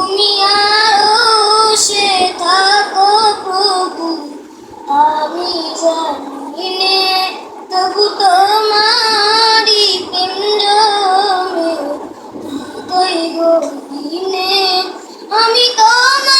তুমি সে থাকো প্রভু। আমি জানি নে তবু তোমারি পিণ্ড আমি তোমার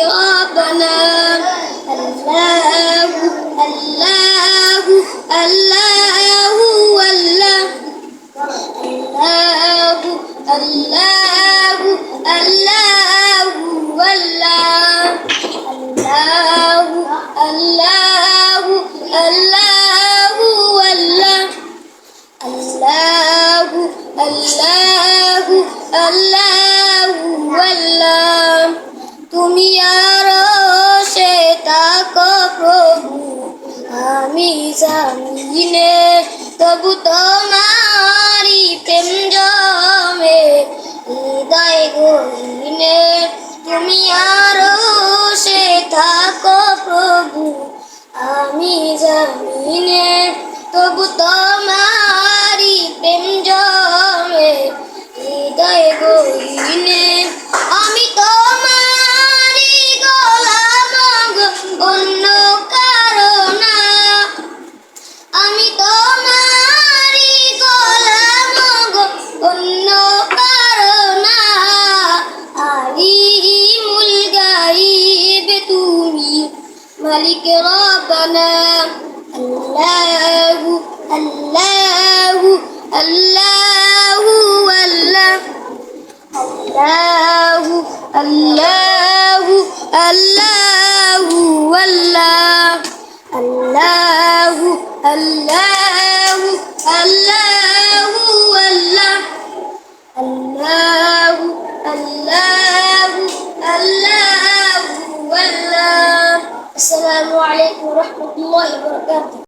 ربنا. الله الله الله الله. الله الله الله الله. الله الله الله الله. الله الله الله. আমি জামিনে তবু তোমারি প্রেম জমে, হৃদয় গহিনে। তুমি আরও সে থাকো প্রভু, আমি জামিনে তবু তোমারি আলিমুল গাইব তুমি মালিক রব্বানা আল্লাহু আল্লাহু আল্লাহু আল্লাহ আল্লাহু আল্লাহু আল্লাহু আল্লাহ আল্লাহু আল্লাহু 剥一个这样子